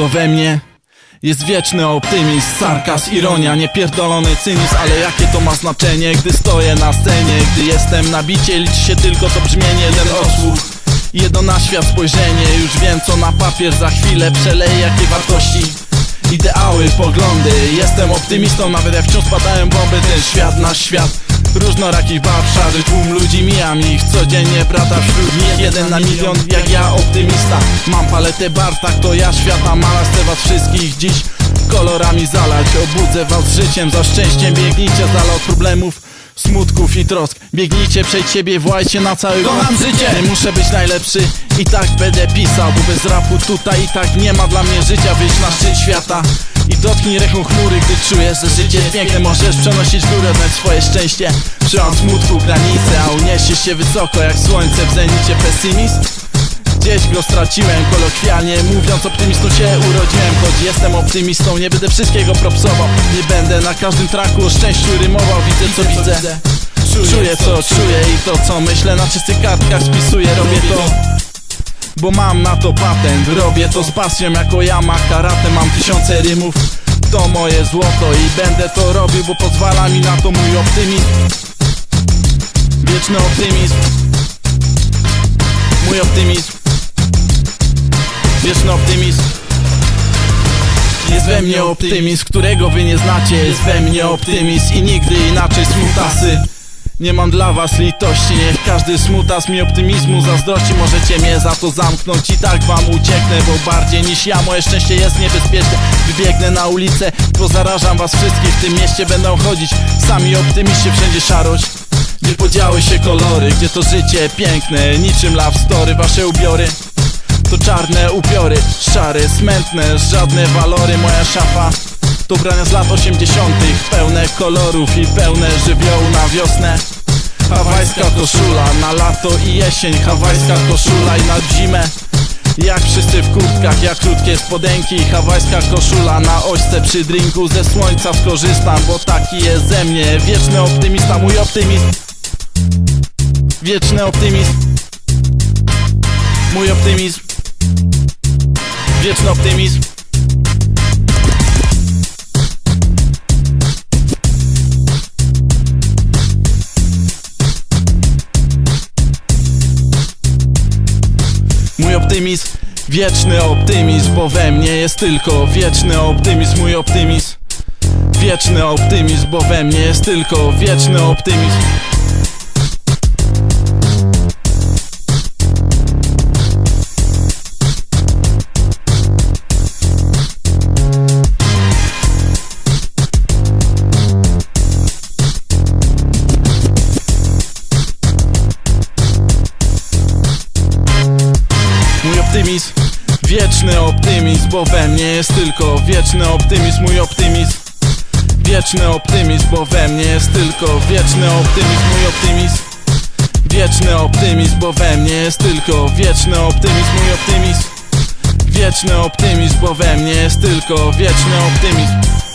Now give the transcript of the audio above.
to we mnie. Jest wieczny optymizm, sarkaz, ironia, niepierdolony cynizm Ale jakie to ma znaczenie, gdy stoję na scenie? Gdy jestem na bicie, liczy się tylko to brzmienie Ten odsłuch, jedno na świat spojrzenie Już wiem co na papier za chwilę przeleję Jakie wartości, ideały, poglądy Jestem optymistą, nawet jak wciąż spadają bomby Ten świat, nasz świat. Różnorakich barw, szary tłum ludzi Ich codziennie, brata wśród nich Jeden na milion, jak ja optymista. Mam paletę barw, tak to ja świata Malarz chcę was wszystkich dziś kolorami zalać. Obudzę was życiem, za szczęściem Biegnijcie z dala od problemów Smutków i trosk. Biegnijcie przed siebie, włajcie na cały Kocham życie! Nie muszę być najlepszy I tak będę pisał Bo bez rapu tutaj i tak nie ma dla mnie życia Wyjść na szczyt świata i dotknij ręką chmury, gdy czujesz, że życie jest piękne. Możesz przenosić górę, znać swoje szczęście. Przełam smutku granice, a uniesiesz się wysoko jak słońce w zenicie Pesymizm? Gdzieś go straciłem, kolokwialnie mówiąc optymistą się urodziłem. Choć jestem optymistą, nie będę wszystkiego propsował. Nie będę na każdym traku o szczęściu rymował. Widzę co widzę, czuję co czuję I to co myślę. Na czystych kartkach spisuję Robię to bo mam na to patent Robię to z pasją jako ja karate Mam tysiące rymów. To moje złoto i będę to robił Bo pozwala mi na to mój optymizm. Wieczny optymizm. Mój optymizm. Wieczny optymizm. Jest we mnie optymizm, którego wy nie znacie. Jest we mnie optymizm i nigdy inaczej smutasy nie mam dla was litości, niech każdy smutas mi optymizmu. Zazdrości Możecie mnie za to zamknąć. I tak wam ucieknę Bo bardziej niż ja. Moje szczęście jest niebezpieczne. Wybiegnę na ulicę, bo zarażam was wszystkich. W tym mieście będą chodzić sami optymiści, wszędzie szarość. Gdzie podziały się kolory, gdzie to życie piękne. Niczym love story, wasze ubiory. To czarne upiory, szare, smętne, żadne walory. Moja szafa to ubrania z lat 80 Pełne kolorów i pełne żywiołu na wiosnę. Hawajska koszula na lato i jesień. Hawajska koszula i na zimę. Jak wszyscy w kurtkach, jak krótkie spodenki. Hawajska koszula na ośce przy drinku. Ze słońca skorzystam, bo taki jest ze mnie. Wieczny optymista, mój optymizm Wieczny optymizm Mój optymizm. Wieczny optymizm optymizm, wieczny optymizm Bo we mnie jest tylko wieczny optymizm Mój optymizm, wieczny optymizm Bo we mnie jest tylko wieczny optymizm optymizm, wieczny optymizm Bo we mnie jest tylko wieczny optymizm Mój optymizm, wieczny optymizm Bo we mnie jest tylko wieczny optymizm Mój optymizm, wieczny optymizm Bo we mnie jest tylko wieczny optymizm Mój optymizm, wieczny optymizm Bo we mnie jest tylko wieczny optymizm